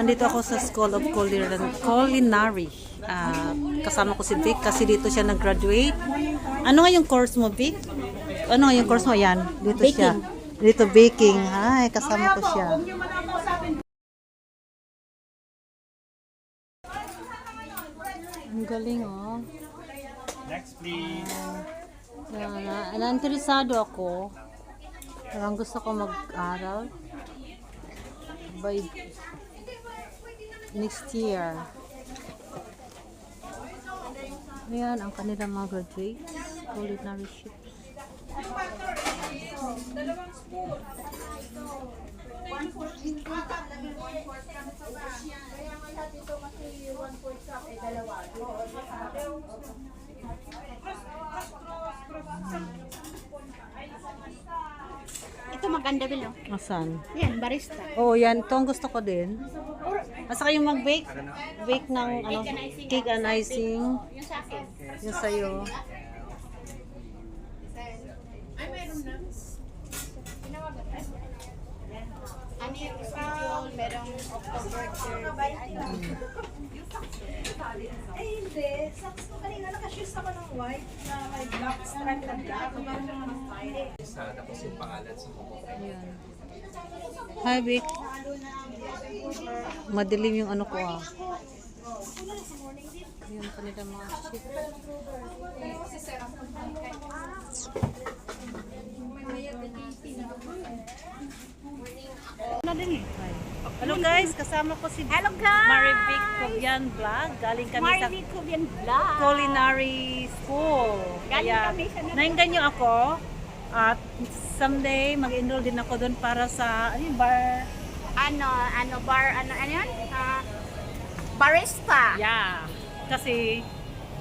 Andito ako sa School of Culinary. Culinary. Ah, kasama ko si Vic kasi dito siya nag-graduate. Ano nga yung course mo, Vic? Ano nga yung course mo? Yan. Dito siya. Dito baking. Ay, kasama ko siya. Ang galing, oh. Next, please. Yan, na, na-interesado ako. Parang gusto ko mag-aral. By next year. Ayan, ang kanilang mga graduates. Culinary ships. Ito maganda bilo. Asan? Yan, barista. Oh, yan. Ito ang gusto ko din. Asa kayo mag-bake? Bake ng ano, cake and icing. Yung sa akin. Yung sa'yo. Ano yung? Merong October 30. Eh, hindi. Sakto ko nakashoes ako ng white na may black stripe na black. Ayan. Hi, Vic. Madilim yung ano ko ah. Yung kanila mga shit. Din eh? Hello guys, kasama ko si Hello guys! Marivic Cobian Vlog. Galing kami sa Marvin Kubian Vlog. culinary school. Galing Kaya, kami sa- nainggan niyo ako. At someday, mag-enroll din ako doon para sa, ano yung bar? Ano, ano bar, ano, ano yun? Ah, barista. Yeah. Kasi,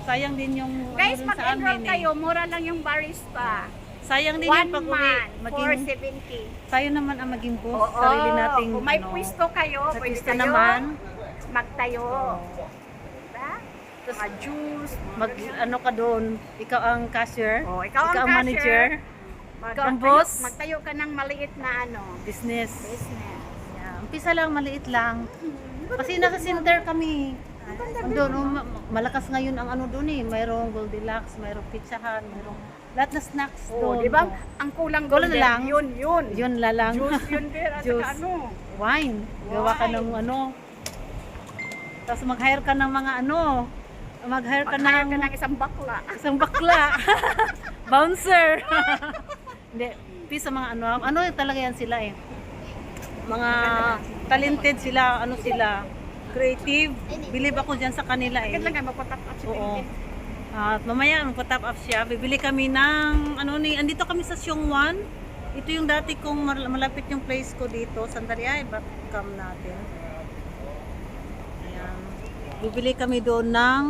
sayang din yung Guys, ano dun sa mag-enroll amin eh. kayo. Mura lang yung barista. Sayang din One yung pag-uwi. month, Maging, 470. tayo naman ang maging boss. Oo. Sarili nating, Kung may ano, pwesto kayo, may pwede pwesto kayo naman. magtayo. Diba? Mga juice. mag ano ka doon, ikaw ang cashier, Oh, ikaw ang manager, Mag- Ikaw ang boss. Magtayo ka ng maliit na ano, business. business. Yeah. Umpisa lang, maliit lang. Kasi nasa center kami. Doon, ma- malakas ngayon ang ano doon eh. Mayroong Goldilocks, mayroong pizzahan, mayroong lahat na snacks Oh, doon. di ba? Ang kulang Kulang golden, lang. Yun, yun. Yun la lang. Juice yun din. At Juice. saka ano. Wine. Gawa ka ng ano. Tapos mag-hire ka ng mga ano. Mag-hire ka Mag-hire ng ka ng isang bakla. isang bakla. Bouncer. Hindi, please sa mga ano, ano talaga yan sila eh. Mga talented sila, ano sila, creative. Believe ako dyan sa kanila eh. Bakit lang kayo magpatap at Oo. At mamaya magpa-top up siya. Bibili kami ng ano ni andito kami sa Xiongwan. Ito yung dati kong mal- malapit yung place ko dito. Sandali ay back cam natin. Ayan. Bibili kami doon ng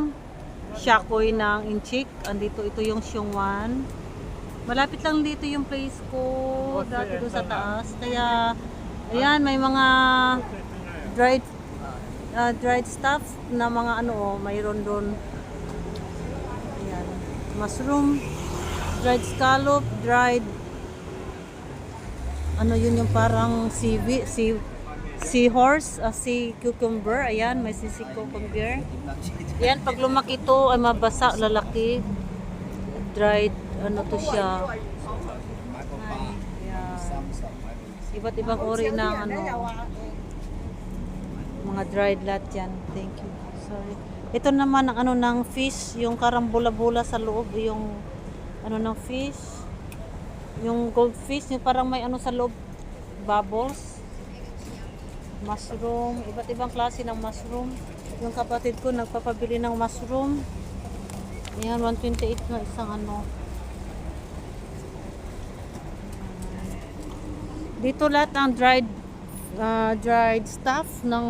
shakoy ng inchik. Andito ito yung Xiongwan. Malapit lang dito yung place ko dati doon sa taas. Kaya ayan may mga dried uh, dried stuff na mga ano oh, mayroon doon. Mushroom, dried scallop, dried ano yun yung parang sea, sea, seahorse, uh, sea cucumber. Ayan, may sisi cucumber. Ayan, pag lumaki ito ay mabasa, lalaki. Dried, ano to siya. Iba't ibang uri ng ano mga dried lahat yan. Thank you. Sorry. Ito naman ang ano ng fish, yung karambula-bula sa loob, yung ano ng fish. Yung goldfish, yung parang may ano sa loob, bubbles. Mushroom, iba't ibang klase ng mushroom. Yung kapatid ko nagpapabili ng mushroom. Ayan, 128 na isang ano. Dito lahat ng dried uh, dried stuff ng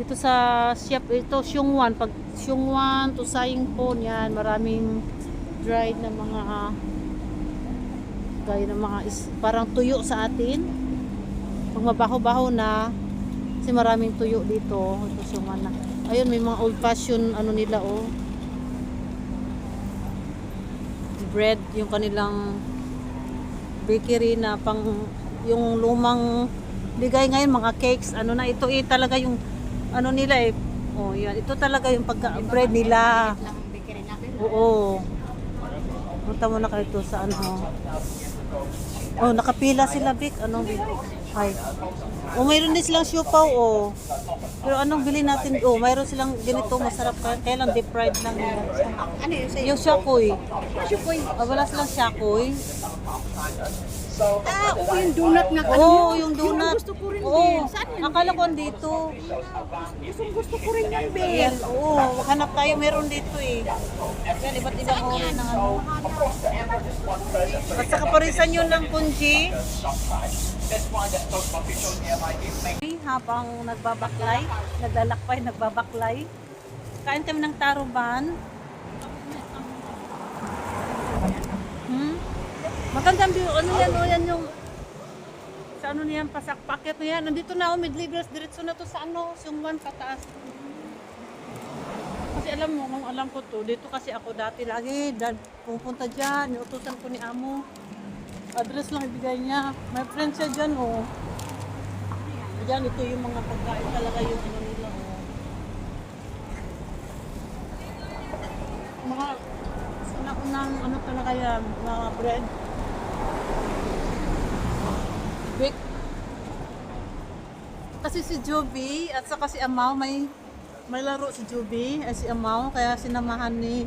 dito sa shop ito Xiongwan pag Xiongwan to Saingpon yan maraming dried na mga gaya ng mga is, parang tuyo sa atin. Pag mabaho-baho na kasi maraming tuyo dito ito Xiongwan na. Ayun may mga old fashioned ano nila oh. Bread yung kanilang bakery na pang yung lumang bigay ngayon mga cakes. Ano na ito eh talaga yung ano nila eh. Oh, yan. Ito talaga yung pagka-bread nila. Oo. Punta mo na kayo to sa ano. Oh, nakapila sila, Vic. Ano, Vic? Ay. Oh, mayroon din silang siopaw, oh. Pero anong bili natin? Oh, mayroon silang ganito, masarap ka. Kaya lang deep fried lang. Ano yun sa'yo? Yung shakoy. Shukoy. Ah, wala silang shakoy. Ah, oo, yung donut nga Oo, kanina. oh, yung donut. gusto ko rin Oo, din. Saan yun? akala ko andito. Gustong gusto ko rin yan. Ayan, oo, maghanap tayo. Meron dito eh. Yan, iba't ibang uri ng ano. At sa kaparisan yun ng kunji. Habang nagbabaklay, naglalakbay, nagbabaklay. Kain kami ng taruban. Magandang view. Ano yan? O yan yung sa ano niyan, pasak packet na yan. Nandito na ako, mid-levels, diretso na to sa ano, one pataas. Kasi alam mo, kung alam ko to, dito kasi ako dati lagi, dad, pupunta dyan, iutusan ko ni Amo. Address lang ibigay niya. May friend siya dyan, oh. Ayan, ito yung mga pagkain talaga yung ano nila, oh. Mga, unang ano talaga yan, mga bread. Big. Kasi si Joby at saka si Amaw may may laro si Joby ay si Amaw kaya sinamahan ni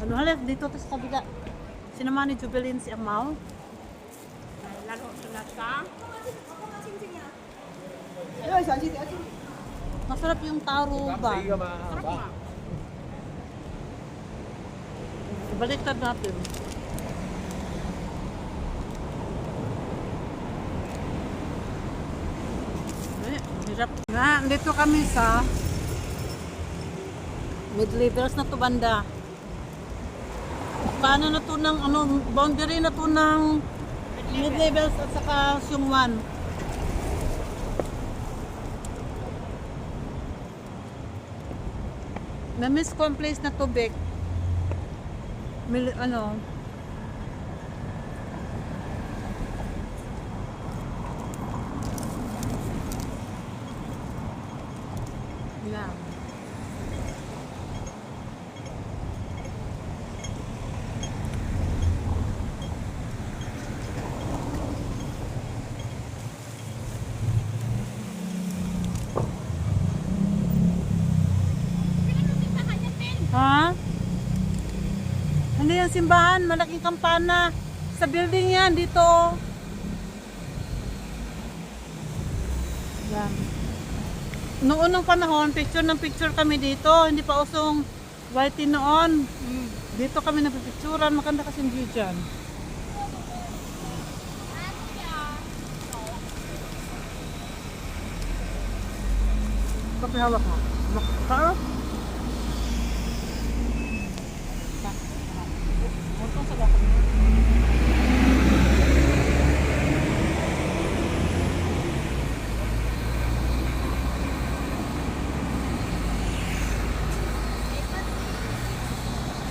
ano halip dito to sa kabila. Sinamahan ni Jubilin si Amaw. Laro sila sa... Masarap yung taro ba? Sarap nga. Baliktad natin. Hirap. Na, dito kami sa mid-levels na to banda. Paano na to ng ano, boundary na to ng mid-levels at saka Syungwan. Na-miss ko ang place na Bek. Mil, ano, yan. Ha? Hindi yan simbahan, malaking kampana. Sa building yan, dito. Yan. Noon ng panahon, picture ng picture kami dito. Hindi pa usong whitey noon. Dito kami nagpipicturan. Maganda kasi yung view dyan. Kape hawak mo. Makakaro? Untung sa lakad mo.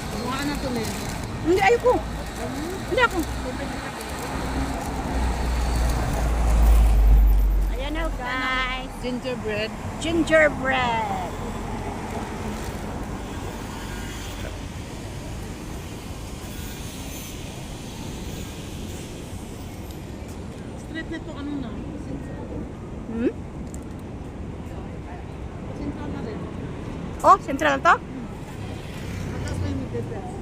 Kumain na to Len. Hindi, ayoko. Hindi ako. Ayan na, guys. Gingerbread. Gingerbread. Street nito ano na? Hmm? Sentral na rin. Oh, central to? Mataas pa yung midday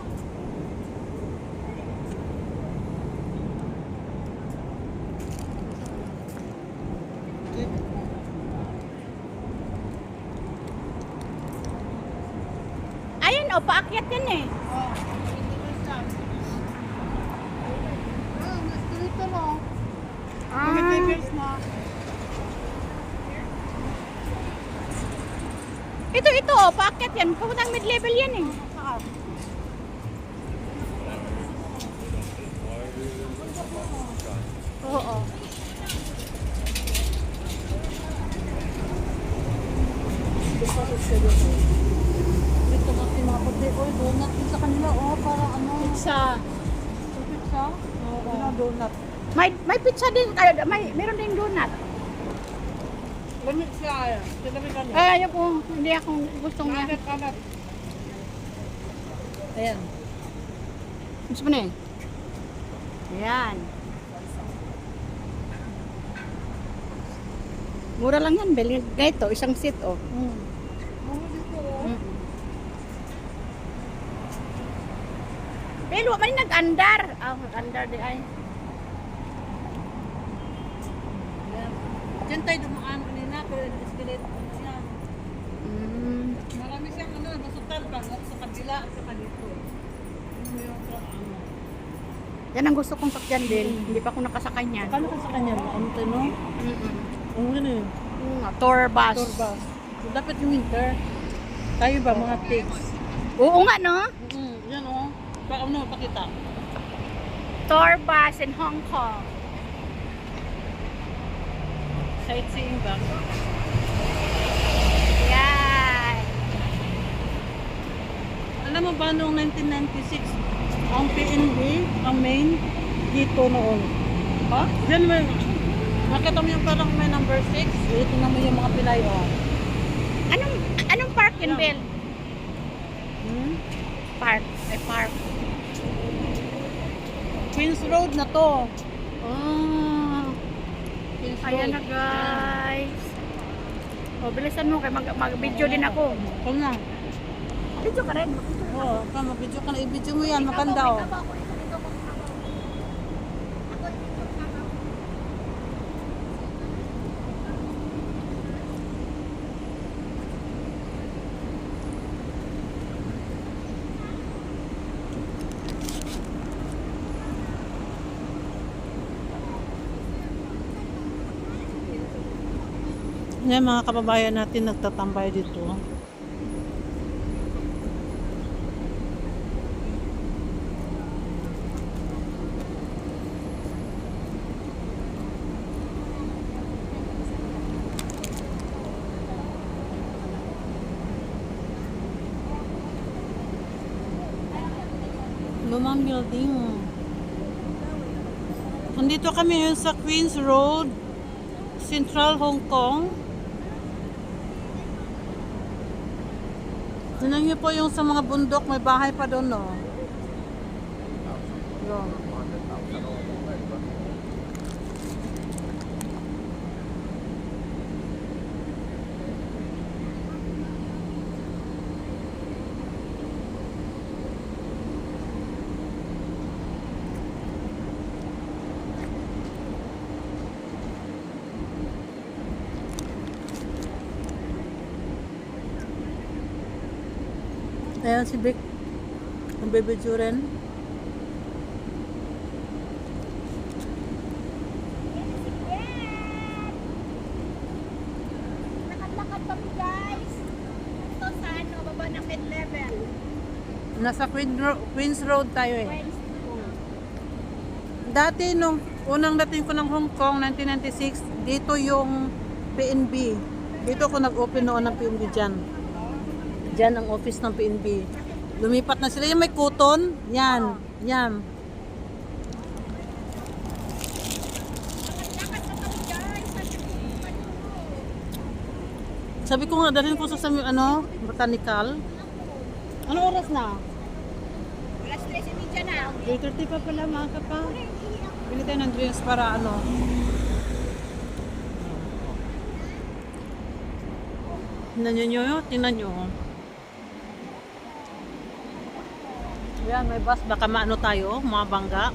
Ayun, oh, paakyat yan eh. Ah. Ito, ito, oh, paakyat yan. Papuntang mid-level yan eh. Oo. Dito na pinapati. Oy, donut din sa kanila. Oh, para ano. Pizza. Pizza? Oo. Donut. May may pizza din, ay, may meron din donut. Lamig siya. Ay, ayaw ko. Hindi ako gustong niya. kalat. Ayan. Gusto mo na eh. Ayan. Mura lang yan, Bel. Ganito, isang seat, oh. Mm. Mm. Wala man nag-andar. Ah, nag-andar di ay. Diyan tayo dumaan pero siya. Mm. Marami siyang ano, nasutan pa sa kabila at saka dito. Ano yung ano? Yan ang gusto kong sakyan, Bel. Hindi pa ako nakasakay niyan. Kano ka sa kanya? Ano to, no? Mm-mm. Ang ano yun? Mm, tour bus. Tour bus. Dapat yung winter. Tayo ba mga pigs? Oo nga, no? Mm, yan oh. Pa ano, pakita. Tour bus in Hong Kong. Sightseeing ba? Yan. Alam mo ba noong 1996, ang PNB, ang main, dito noon. Oh? Diyan may, nakita mo yung parang may number 6, ito naman yung mga pilay oh. Anong, anong park yun. Bel? Hmm? Park. Ay, park. Queens Road na to. Oh. Ayan na, guys. O, bilisan mo, kay mag, mag-video din ako. Kung na. Video ka rin. Oo, oh, mag-video ka na. I-video mo yan, maganda oh. Yan mga kababayan natin nagtatambay dito. Lumang building. Nandito kami ngayon sa Queens Road, Central Hong Kong. Tignan niyo po yung sa mga bundok, may bahay pa doon, no? Yun. Ayan si Vic. Ang. Ito sa ano. Nasa Queen Ro- Queens Road tayo eh. Dati nung unang dating ko ng Hong Kong, 1996, dito yung PNB. Dito ako nag-open noon ng PNB dyan. Dyan ang office ng PNB. Lumipat na sila. Yung may kuton, yan. Yan. Sabi ko nga, dalhin ko sa, sa ano, botanical. Ano oras na? Alas 3.30 na. 8.30 pa pala mga kapa. Bili tayo ng drinks para ano. Tingnan nyo nyo, tingnan nyo. Yan, may bus. Baka maano tayo, mga bangga.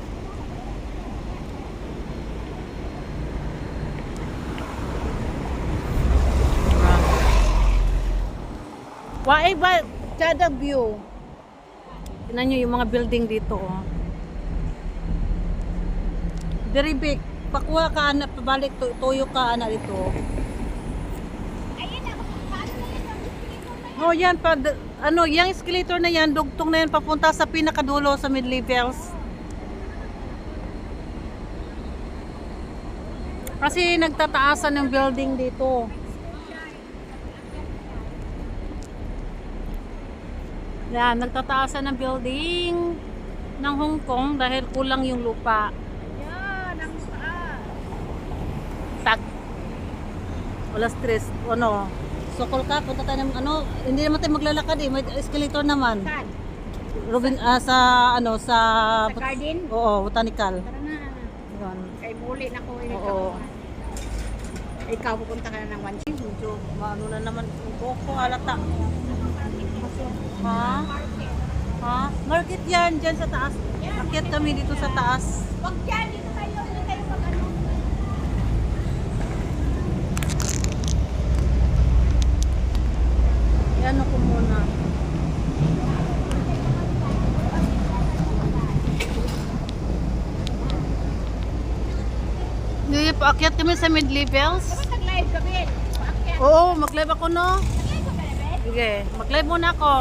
Wae ba, kada view. Tingnan nyo yung mga building dito, oh. Big. Pakuha ka, anak, pabalik, tu- tuyo ka, anak, dito. Ayun na, paano na yan? Oh, yan, pa, ano, yung escalator na yan, dugtong na yan, papunta sa pinakadulo sa mid-levels. Kasi nagtataasan ng building dito. Yan, nagtataasan ng building ng Hong Kong dahil kulang yung lupa. Yan, ang saan? Tag. O Alas tres. Ano? Sokol ka, punta tayo ng ano, hindi naman tayo maglalakad eh, may escalator naman. Saan? Robin, ah, sa ano, sa... Sa garden? Oo, botanical. Tara na. Yun. Kay muli na ko. eh, Oo. Ikaw, ikaw pupunta ka na ng one Medyo maano na naman boko, halata. Ha? Ha? Market yan, dyan sa taas. Akyat kami dito sa taas. Wag dyan, dito tayo. Dito tayo mag ano. Yan ako muna. Hindi, paakyat kami sa mid-levels. Dapat nag-live ka, Ben. Oo, mag-live ako no. Nag-live ka, Ben? Sige, mag-live muna ako.